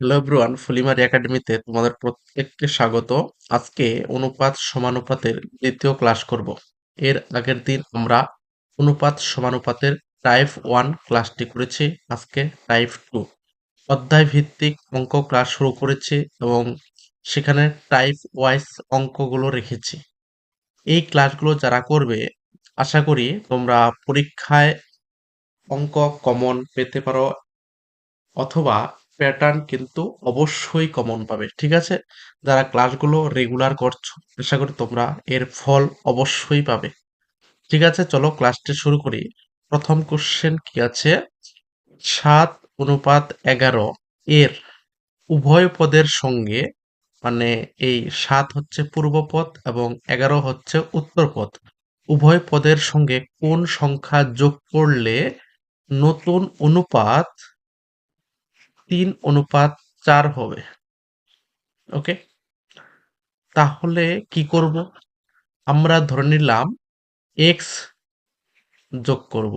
Hello everyone ফুলিমারি একাডেমিতে তোমাদের প্রত্যেককে স্বাগত। আজকে অনুপাত সমানুপাতের দ্বিতীয় ক্লাস করব। এর আগের দিন আমরা অনুপাত সমানুপাতের টাইপ ওয়ান ক্লাসটি করেছি, আজকে টাইপ টু অধ্যায় ভিত্তিক অঙ্ক ক্লাস শুরু করেছি এবং সেখানে টাইপ ওয়াইজ অঙ্কগুলো রেখেছি। এই ক্লাসগুলো যারা করবে, আশা করি তোমরা পরীক্ষায় অঙ্ক কমন পেতে পারো অথবা প্যাটার্ন কিন্তু অবশ্যই কমন পাবে, ঠিক আছে? যারা ক্লাসগুলো রেগুলার করছ, আশা করি তোমরা এর ফল অবশ্যই পাবে। ঠিক আছে, চলো ক্লাসটি শুরু করি। প্রথম কোশ্চেন কি আছে? সাত অনুপাত এগারো এর উভয় পদের সঙ্গে মানে এই সাত হচ্ছে পূর্ব পদ এবং এগারো হচ্ছে উত্তর পদ, উভয় পদের সঙ্গে কোন সংখ্যা যোগ করলে নতুন অনুপাত তিন অনুপাত চার হবে। ওকে তাহলে কি করব? আমরা ধরে নিলাম এক্স যোগ করব।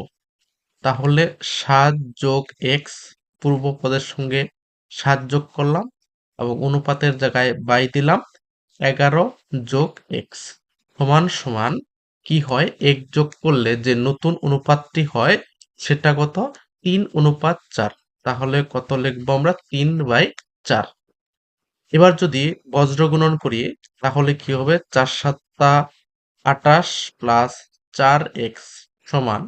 তাহলে সাত যোগ এক্স পূর্ব পদের সঙ্গে সাত যোগ করলাম এবং অনুপাতের জায়গায় বাই দিলাম, এগারো যোগ এক্স সমান সমান কি হয়? এক যোগ করলে যে নতুন অনুপাতটি হয় সেটা কত? তিন অনুপাত চার। তাহলে কত লিখব আমরা? তিন বাই চার। এবার যদি বজ্র গুণন করি, তাহলে কি হবে? চার সাতটা আটাশ প্লাস চার এক্স সমান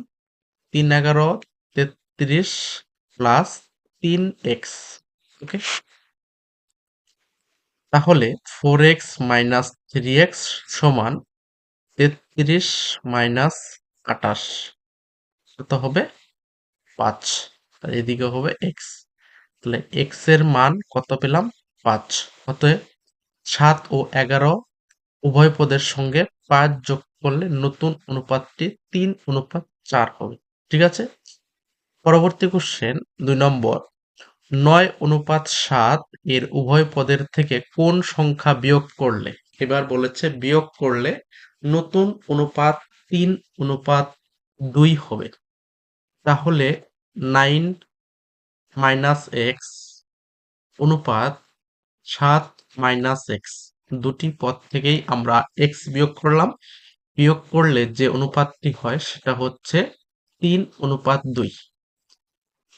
তিন এগারো তেত্রিশ প্লাস তিন এক্স ওকে তাহলে four x minus three x সমান তেত্রিশ মাইনাস আটাশ কত হবে? পাঁচ। আর এদিকে হবে এক্স তাহলে এক্সের মান কত পেলাম? পাঁচ। অতএব সাত ও এগারো উভয় পদের সঙ্গে পাঁচ যোগ করলে নতুন অনুপাতটি তিন অনুপাত চার হবে। ঠিক আছে? পরবর্তী কোশ্চেন দুই নম্বর। নয় অনুপাত সাত এর উভয় পদের থেকে কোন সংখ্যা বিয়োগ করলে? এবার বলেছে বিয়োগ করলে নতুন অনুপাত তিন অনুপাত দুই হবে। তাহলে নাইন মাইনাস এক্স অনুপাত সাত মাইনাস এক্স। দুটি পদ থেকেই আমরা এক্স বিয়োগ করলাম। বিয়োগ করলে যে অনুপাতটি হয় সেটা হচ্ছে তিন অনুপাত দুই।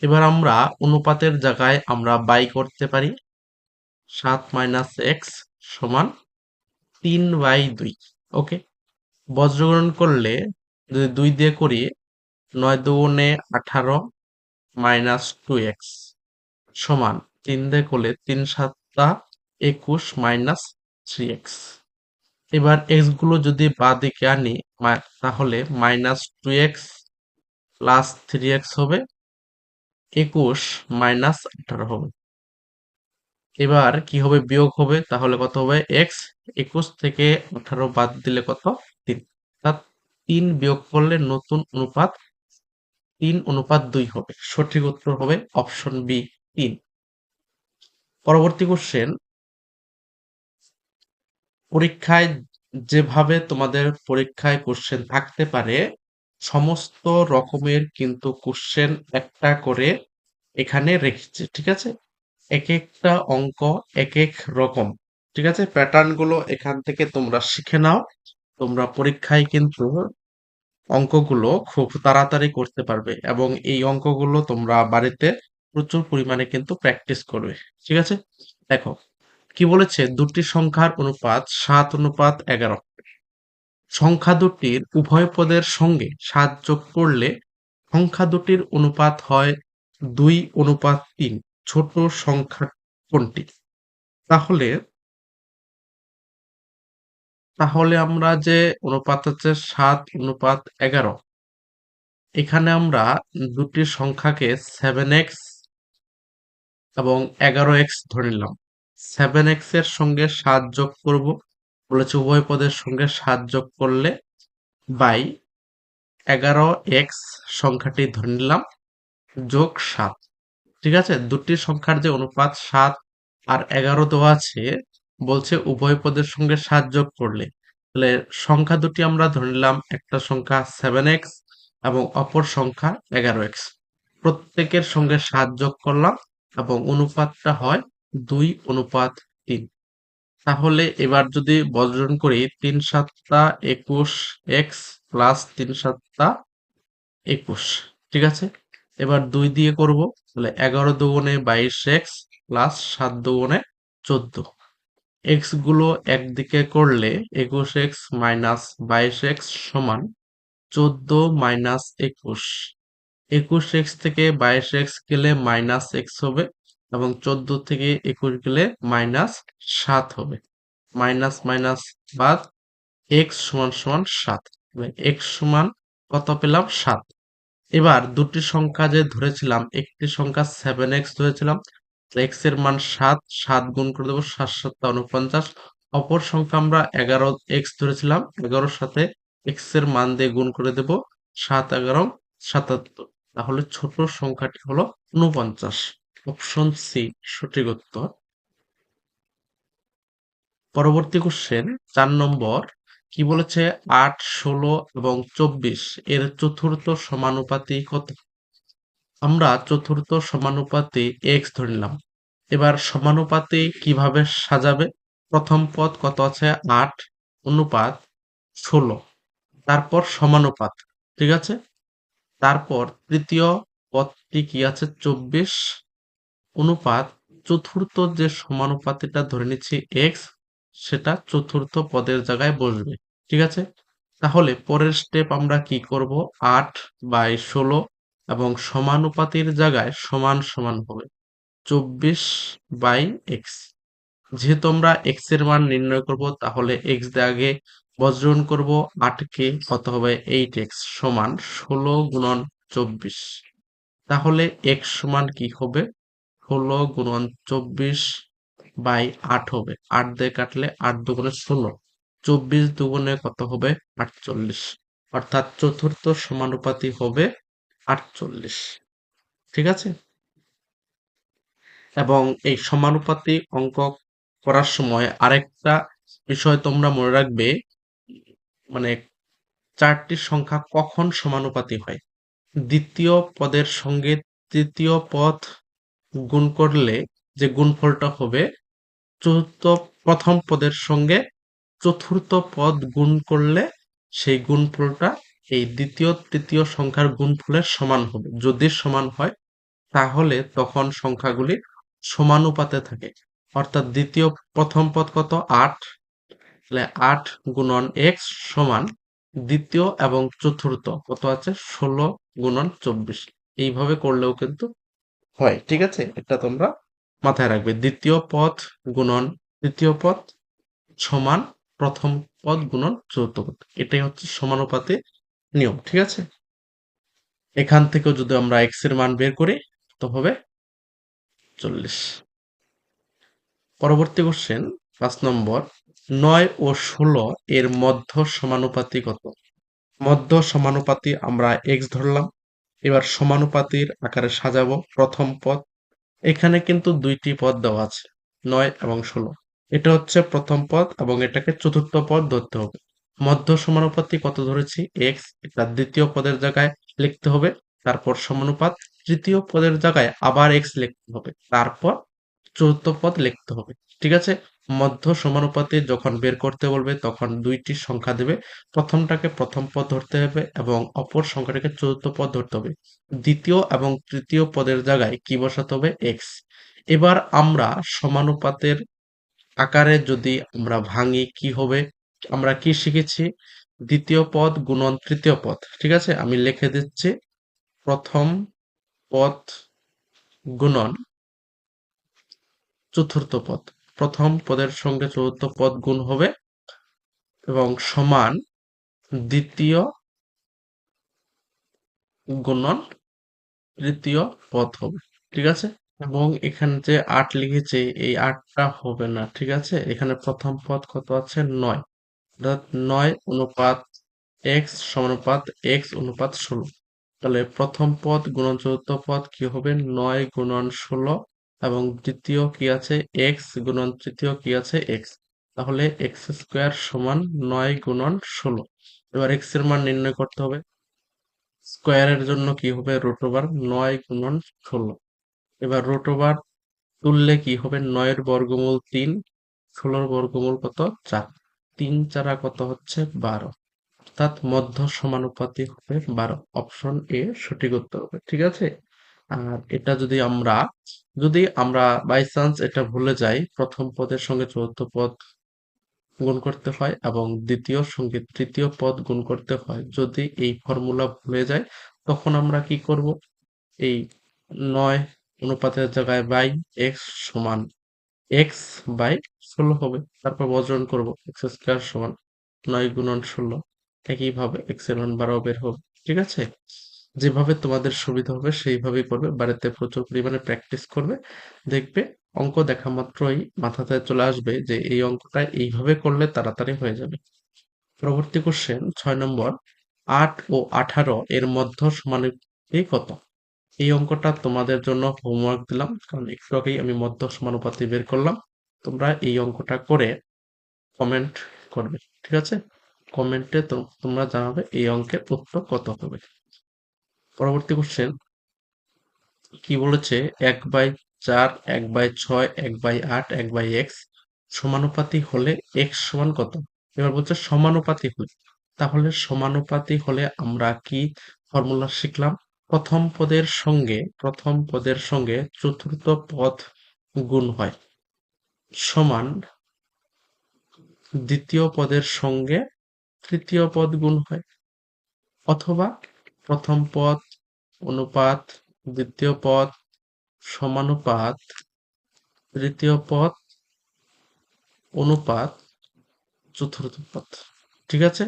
এবার আমরা অনুপাতের জায়গায় আমরা বাই করতে পারি। সাত মাইনাস এক্স সমান তিন বাই দুই। ওকে? বজ্রগ্রহণ করলে যদি দুই দিয়ে করি, নয় দুগুণে আঠারো মাইনাস টু এক্স সমান তিন দিয়ে করলে তিন সাতটা একুশ মাইনাস থ্রি এক্স এবার এক্সগুলো যদি বা দিকে আনি তাহলে minus two x plus three x হবে, একুশ মাইনাস আঠারো হবে। এবার কি হবে? বিয়োগ হবে, তাহলে কত হবে? এক্স একুশ থেকে আঠারো বাদ দিলে কত? তিন। তিন বিয়োগ করলে নতুন অনুপাত তিন অনুপাত দুই হবে। সঠিক উত্তর হবে অপশন বি তিন। পরবর্তী কোশ্চেন পরীক্ষায় যেভাবে তোমাদের পরীক্ষায় কোশ্চেন থাকতে পারে, সমস্ত রকমের কিন্তু কোশ্চেন একটা করে এখানে রেখেছে, ঠিক আছে? এক একটা অঙ্ক এক এক রকম, ঠিক আছে? প্যাটার্নগুলো এখান থেকে তোমরা শিখে নাও। তোমরা পরীক্ষায় কিন্তু অঙ্কগুলো খুব তাড়াতাড়ি করতে পারবে এবং এই অঙ্কগুলো তোমরা বাড়িতে প্রচুর পরিমাণে কিন্তু প্র্যাকটিস করবে, ঠিক আছে? দেখো, কি বলেছে? দুটি সংখ্যার অনুপাত সাত অনুপাত এগারো। সংখ্যা দুটির উভয় পদের সঙ্গে সাত যোগ করলে সংখ্যা দুটির অনুপাত হয় দুই অনুপাত তিন, ছোট সংখ্যা কোনটি? তাহলে তাহলে আমরা যে অনুপাত হচ্ছে সাত অনুপাত এগারো, এখানে আমরা দুটি সংখ্যাকে সেভেন এক্স এবং এগারো এক্স ধরে নিলাম। সেভেন এক্সের সঙ্গে সাত যোগ করব, বলেছে উভয় পদের সঙ্গে সাত যোগ করলে বাই এগারো এক্স সংখ্যাটি ধরে নিলাম যোগ সাত। ঠিক আছে? দুটি সংখ্যার যে অনুপাত সাত আর এগারো দেওয়া আছে বলছে উভয় পদের সঙ্গে সাত যোগ করলে। তাহলে সংখ্যা দুটি আমরা ধরে নিলাম, একটা সংখ্যা সেভেন এক্স এবং অপর সংখ্যা এগারো এক্স প্রত্যেকের সঙ্গে সাত যোগ করলাম এবং অনুপাতটা হয় দুই অনুপাত তিন। তাহলে এবার যদি বর্জন করি, তিন সাতটা একুশ এক্স প্লাস তিন সাতটা একুশ, ঠিক আছে? এবার দুই দিয়ে করব, তাহলে এগারো দুগুণে বাইশ এক্স প্লাস সাত দুগুণে চোদ্দ। এক্সগুলো একদিকে করলে একুশ এক্স মাইনাস বাইশ এক্স সমান চোদ্দ মাইনাস একুশ। একুশ এক্স থেকে বাইশ এক্স গেলে মাইনাস এক্স হবে এবং চোদ্দ থেকে একুশ গেলে মাইনাস সাত হবে। মাইনাস মাইনাস বাদ এক্স সমান সমান সাত। এক্স সমান কত পেলাম? সাত। এবার দুটি সংখ্যা যে ধরেছিলাম, একটি সংখ্যা সেভেন এক্স ধরেছিলাম এক্সের মান সাত সাত গুণ করে দেবো সাত সাতটা উনপঞ্চাশ অপর সংখ্যা আমরা এগারো এক্স ধরেছিলাম, এগারোর সাথে এক্সের মান দিয়ে গুণ করে দেব সাত এগারো সাতাত্তর। তাহলে ছোট সংখ্যাটি হলো উনপঞ্চাশ অপশন সি সঠিক উত্তর। পরবর্তী কোশ্চেন চার নম্বর, কি বলেছে? আট, ষোলো এবং চব্বিশ, এর চতুর্থ সমানুপাতি কত? আমরা চতুর্থ সমানুপাতে এক্স ধরে নিলাম। এবার সমানুপাতে কীভাবে সাজাবে? প্রথম পদ কত আছে? আট, অনুপাত ষোলো। তারপর সমানুপাত, ঠিক আছে? তারপর তৃতীয় পদটি কি আছে? চব্বিশ। অনুপাত চতুর্থ যে সমানুপাতিটা ধরে নিচ্ছি এক্স সেটা চতুর্থ পদের জায়গায় বসবে, ঠিক আছে? তাহলে পরের স্টেপ আমরা কি করব? আট বাই ষোলো এবং সমানুপাতির জায়গায় সমান সমান হবে। চব্বিশ বাই এক্স যেহেতু আমরা এক্সের মান নির্ণয় করব, তাহলে এক্স দিয়ে আগে বজ্রণ করব, আটকে কত হবে এইট এক্স সমান ষোলো গুণন চব্বিশ। তাহলে এক্স সমান কি হবে? ষোলো গুণন চব্বিশ বাই আট হবে। আট দিয়ে কাটলে আট দুগুণে ষোলো। চব্বিশ দুগুণে কত হবে? আটচল্লিশ। অর্থাৎ চতুর্থ সমানুপাতি হবে আটচল্লিশ। ঠিক আছে? এবং এই সমানুপাতি অঙ্ক করার সময় আরেকটা বিষয় তোমরা মনে রাখবে মানে চারটি সংখ্যা কখন সমানুপাতি হয়? দ্বিতীয় পদের সঙ্গে তৃতীয় পদ গুণ করলে যে গুণফলটা হবে, চতুর্থ, প্রথম পদের সঙ্গে চতুর্থ পদ গুণ করলে সেই গুণফলটা এই দ্বিতীয়, তৃতীয় সংখ্যার গুণফলের সমান হবে। যদি সমান হয়, তাহলে তখন সংখ্যাগুলি সমানুপাতে থাকে। অর্থাৎ দ্বিতীয়, প্রথম পদ কত? আট। তাহলে আট গুণন এক্স সমান দ্বিতীয় এবং চতুর্থ। কত আছে? ষোলো গুণন চব্বিশ। এইভাবে করলেও কিন্তু হয়, ঠিক আছে? এটা তোমরা মাথায় রাখবে। দ্বিতীয় পদ গুণন, তৃতীয় পদ সমান প্রথম পদ গুণন চতুর্থ। পদ এটাই হচ্ছে সমানুপাতে নিয়ম, ঠিক আছে? এখান থেকেও যদি আমরা এক্সের মান বের করি, তো হবে চল্লিশ। পরবর্তী কোশ্চেন পাঁচ নম্বর, নয় ও ষোলো এর মধ্য সমানুপাতি কত? মধ্য সমানুপাতি আমরা এক্স ধরলাম, এবার সমানুপাতির আকারে সাজাবো প্রথম পদ। এখানে কিন্তু দুইটি পদ দেওয়া আছে, নয় এবং ষোলো। এটা হচ্ছে প্রথম পদ এবং এটাকে চতুর্থ পদ ধরতে হবে। মধ্য সমানুপাতি কত ধরেছি? এক্স এটা দ্বিতীয় পদের জায়গায় লিখতে হবে। তারপর সমানুপাত, তৃতীয় পদের জায়গায় আবার এক্স লিখতে হবে। তারপর চতুর্থ পদ লিখতে হবে। ঠিক আছে? মধ্য সমানুপাতে যখন বের করতে বলবে, তখন দুইটি সংখ্যা দেবে। প্রথমটাকে প্রথম পদ ধরতে হবে এবং অপর সংখ্যাটাকে চতুর্থ পদ ধরতে হবে। দ্বিতীয় এবং তৃতীয় পদের জায়গায় কি বসাতে হবে? এক্স এবার আমরা সমানুপাতের আকারে যদি আমরা ভাঙি, কি হবে? আমরা কি শিখেছি? দ্বিতীয় পদ গুণন তৃতীয় পদ, ঠিক আছে? আমি লিখে দিচ্ছি, প্রথম পদ গুণন চতুর্থ পদ। প্রথম পদের সঙ্গে চতুর্থ পদ গুণ হবে এবং সমান দ্বিতীয় গুণন তৃতীয় পদ হবে, ঠিক আছে? এবং এখানে যে আট লিখেছে, এই আটটা হবে না, ঠিক আছে? এখানে প্রথম পদ কত আছে? নয়। নয় অনুপাত এক্স সমানুপাত এক্স অনুপাত ষোলো। তাহলে প্রথম পদ গুণন চতুর্থ পদ কি হবে? নয় গুণন ষোলো এবং দ্বিতীয় কি আছে? এক্স গুণন তৃতীয় কি আছে? এক্স তাহলে এক্স স্কোয়ার সমান নয় গুণন ষোলো। এবার এক্সের মান নির্ণয় করতে হবে। স্কোয়ারের জন্য কি হবে? রুট ওভার নয় গুণন ষোলো। এবার রুট ওভার তুললে কি হবে? নয়ের বর্গমূল তিন, ষোলোর বর্গমূল কত? চার। তিন চারা কত হচ্ছে? বারো। অর্থাৎ মধ্য সমানুপাতি হবে বারো। অপশন এ সঠিক উত্তর হবে, ঠিক আছে? আর এটা যদি আমরা যদি আমরা বাই চান্স এটা ভুলে যাই, প্রথম পদের সঙ্গে চতুর্থ পদ গুণ করতে হয় এবং দ্বিতীয় সঙ্গে তৃতীয় পদ গুণ করতে হয়। যদি এই ফর্মুলা ভুলে যায় তখন আমরা কি করব? এই নয় অনুপাতের জায়গায় বাই এক্স সমান এক্স বাই ষোলো হবে, তারপর বজ্রণ করব এক্স স্কোয়ার সমান নয় গুণন ষোলো। একইভাবে এক্সের মান বারো বের হবে, ঠিক আছে? যেভাবে তোমাদের সুবিধা হবে, সেইভাবেই করবে, বাড়িতে প্রচুর পরিমাণে প্র্যাকটিস করবে। দেখবে অঙ্ক দেখা মাত্রই মাথাতে চলে আসবে যে এই অঙ্কটা এইভাবে করলে তাড়াতাড়ি হয়ে যাবে। পরবর্তী কোশ্চেন ছয় নম্বর, আট ও আঠারো এর মধ্য সমানুপাতি কত? এই অঙ্কটা তোমাদের জন্য হোমওয়ার্ক দিলাম, কারণ একটু আগেই আমি মধ্য সমানুপাতি বের করলাম। তোমরা এই অঙ্কটা করে কমেন্ট করবে, ঠিক আছে? কমেন্টে তো তোমরা জানাবে এই অঙ্কের উত্তর কত হবে। পরবর্তী কোশ্চেন কি বলেছে? এক বাই চার, এক বাই ছয়, এক বাই আট, এক বাই এক্স সমানুপাতি হলে এক্স সমান কত? এবার বলছে সমানুপাতি হলে। তাহলে সমানুপাতি হলে আমরা কি ফর্মুলা শিখলাম? প্রথম পদের সঙ্গে, প্রথম পদের সঙ্গে চতুর্থ পদ গুণ হয়। সমান দ্বিতীয় পদের সঙ্গে তৃতীয় পদ গুণ হয়, অথবা প্রথম পদ অনুপাত দ্বিতীয় পদ সমানুপাত তৃতীয় পদ অনুপাত চতুর্থ পদ। ঠিক আছে?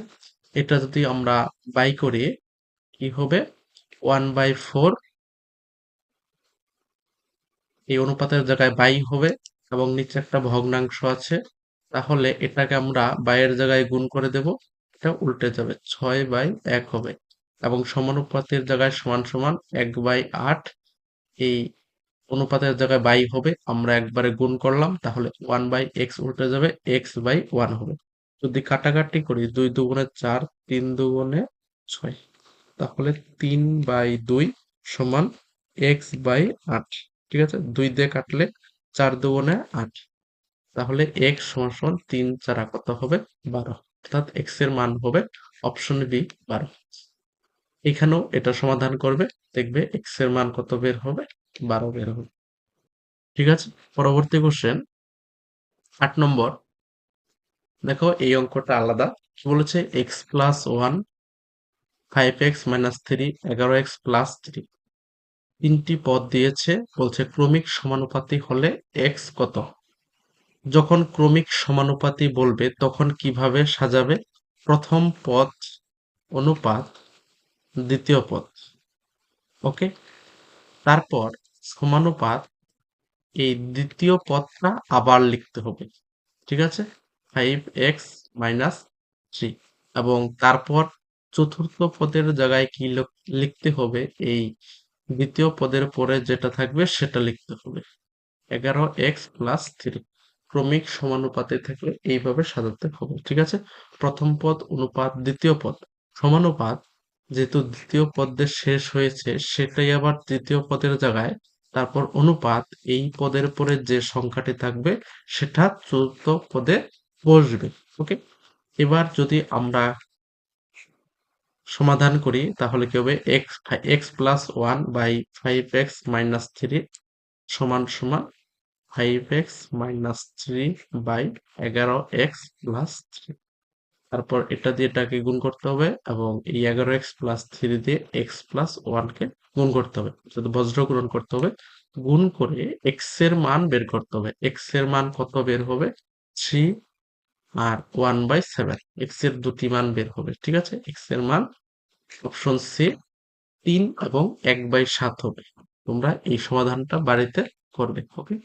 এটা যদি আমরা বাই করি, কি হবে? ওয়ান বাই ফোর, এই অনুপাতের জায়গায় বাই হবে। এবং নিচে একটা ভগ্নাংশ আছে, তাহলে এটাকে আমরা বাইয়ের জায়গায় গুণ করে দেব, এটা উল্টে যাবে, ছয় বাই এক হবে। এবং সমানুপাতের জায়গায় সমান সমান এক বাই আট, এই অনুপাতের জায়গায় বাই হবে, আমরা একবারে গুণ করলাম, তাহলে ওয়ান বাই এক্স উল্টে যাবে, এক্স বাই ওয়ান হবে। যদি কাটাকাটি করি, দুই দুগুণে চার, তিন দুগুণে ছয়, তাহলে তিন বাই দুই সমান এক্স বাই আট, ঠিক আছে? দুই দিয়ে কাটলে চার দুগুণে আট। তাহলে এক্স সমান সমান তিন চারা কত হবে? বারো। অর্থাৎ এক্সের মান হবে অপশন বি বারো। এখানেও এটা সমাধান করবে। দেখবে এক্সের মান কত বের হবে? বারো বের হবে। ঠিক আছে? পরবর্তী কোশ্চেন আট নম্বর। দেখো, এই অঙ্কটা আলাদা। বলেছে? X plus one five x minus three এগারো এক্স প্লাস থ্রি তিনটি পদ দিয়েছে, বলছে ক্রমিক সমানুপাতি হলে এক্স কত? যখন ক্রমিক সমানুপাতি বলবে, তখন কীভাবে সাজাবে? প্রথম পদ অনুপাত, দ্বিতীয় পদ। ওকে? তারপর সমানুপাত, এই দ্বিতীয় পদটা আবার লিখতে হবে। ঠিক আছে? ফাইভ এক্স মাইনাস থ্রি এবং তারপর চতুর্থ পদের জায়গায় কি লিখতে হবে? এই দ্বিতীয় পদের পরে যেটা থাকবে সেটা লিখতে হবে। এগারো এক্স প্লাস থ্রি ক্রমিক সমানুপাতে থাকলে এইভাবে সাজাতে হবে, ঠিক আছে? প্রথম পদ অনুপাত, দ্বিতীয় পদ সমানুপাত, যেহেতু দ্বিতীয় পদের শেষ হয়েছে, সেটাই আবার তৃতীয় পদের জায়গায়। তারপর অনুপাত, এই পদের পরে যে সংখ্যাটি থাকবে, সেটা চতুর্থ পদে বসবে, ওকে? এবার যদি আমরা সমাধান করি, তাহলে কি হবে? X x plus one by five x minus three সমান সমান five x minus three by এগারো এক্স প্লাস থ্রি তারপর এটা দিয়ে এটাকে গুণ করতে হবে এবং এই এগারো এক্স প্লাস থ্রি দিয়ে এক্স প্লাস ওয়ানকে গুণ করতে হবে। বজ্র গুণন করতে হবে। গুণ করে এক্সের মান বের করতে হবে। এক্সের মান কত বের হবে? থ্রি আর ওয়ান বাই সেভেন এক্সের দুটি মান বের হবে, ঠিক আছে? এক্সের মান অপশন সি তিন এবং এক বাই সাত হবে। তোমরা এই সমাধানটা বাড়িতে করবে ওকে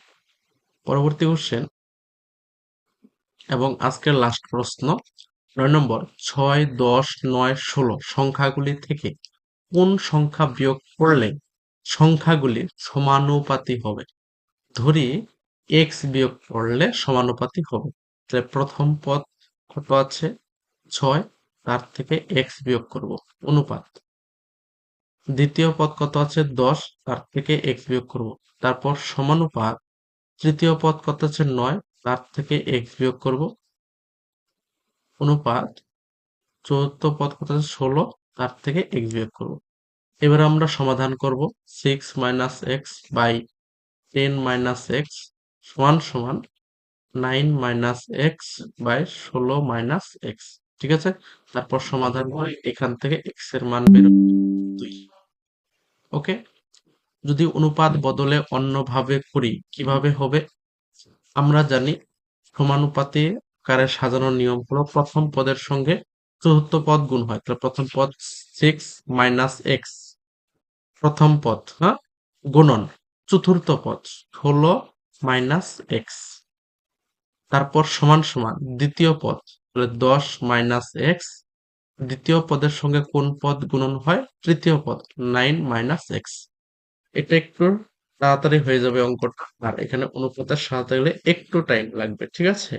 পরবর্তী কোশ্চেন এবং আজকের লাস্ট প্রশ্ন, নয় নম্বর, ছয়, দশ, নয়, ষোলো, সংখ্যাগুলি থেকে কোন সংখ্যা বিয়োগ করলে সংখ্যাগুলি সমানুপাতি হবে? ধরি এক্স বিয়োগ করলে সমানুপাতি হবে। তাহলে প্রথম পদ কত আছে? ছয়। তার থেকে এক্স বিয়োগ করব। অনুপাত। দ্বিতীয় পদ কত আছে? দশ। তার থেকে এক্স বিয়োগ করব। তারপর সমানুপাত। তৃতীয় পদ কত হচ্ছে নয়। তার থেকে এক্স বিয়োগ করব। অনুপাত। চতুর্থ পদ কত আছে? ষোলো। তার থেকে এক্স বিয়োগ করব। এবার আমরা সমাধান করব। Six minus x by ten minus x সমান সমান নাইন মাইনাস এক্স বাই ষোলো মাইনাস এক্স, ঠিক আছে? তারপর সমাধান করে এখান থেকে এক্সের মান বের ওকে? যদি অনুপাত বদলে অন্যভাবে করি, কীভাবে হবে? আমরা জানি সমানুপাতে আকারে সাজানোর নিয়ম হলো প্রথম পদের সঙ্গে চতুর্থ পদ গুণ হয়। তাহলে প্রথম পদ সিক্স মাইনাস এক্স, প্রথম পদ হ্যাঁ? গুণন, চতুর্থ পদ ষোলো মাইনাস এক্স। তারপর সমান সমান দ্বিতীয় পদ, তাহলে দশ মাইনাস এক্স দ্বিতীয় পদের সঙ্গে কোন পদ গুণন হয়? তৃতীয় পদ নাইন মাইনাস এক্স এটা একটু তাড়াতাড়ি হয়ে যাবে অঙ্কটা। আর এখানে অনুপাতের সাজাতে গেলে একটু টাইম লাগবে, ঠিক আছে?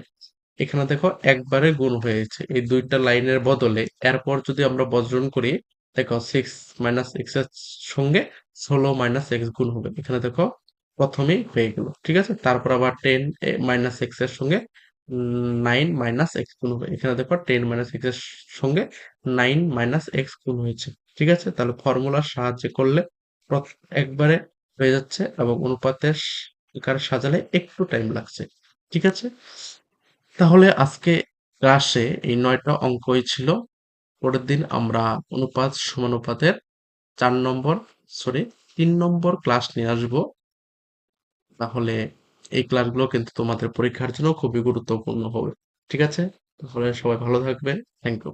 এখানে দেখো একবারে গুণ হয়েছে, এই দুইটা লাইনের বদলে। এরপর যদি আমরা বজ্রন করি, দেখো সিক্স মাইনাস এক্সের সঙ্গে ষোলো মাইনাস এক্স গুণ হবে। এখানে দেখো প্রথমেই হয়ে গেল, ঠিক আছে? তারপর আবার টেন মাইনাস এক্সের সঙ্গে নাইন মাইনাস এক্স গুণ হবে। এখানে দেখো টেন মাইনাস এক্সের সঙ্গে নাইন মাইনাস এক্স গুণ হয়েছে, ঠিক আছে? তাহলে ফর্মুলার সাহায্যে করলে একবারে হয়ে যাচ্ছে এবং অনুপাতের আকারে সাজালে একটু টাইম লাগছে, ঠিক আছে? তাহলে আজকে ক্লাসে এই নয়টা অঙ্কই ছিল। পরের দিন আমরা অনুপাত সমানুপাতের চার নম্বর সরি তিন নম্বর ক্লাস নিয়ে আসব। তাহলে এই ক্লাসগুলো কিন্তু তোমাদের পরীক্ষার জন্য খুবই গুরুত্বপূর্ণ হবে। ঠিক আছে? তাহলে সবাই ভালো থাকবে থ্যাংক ইউ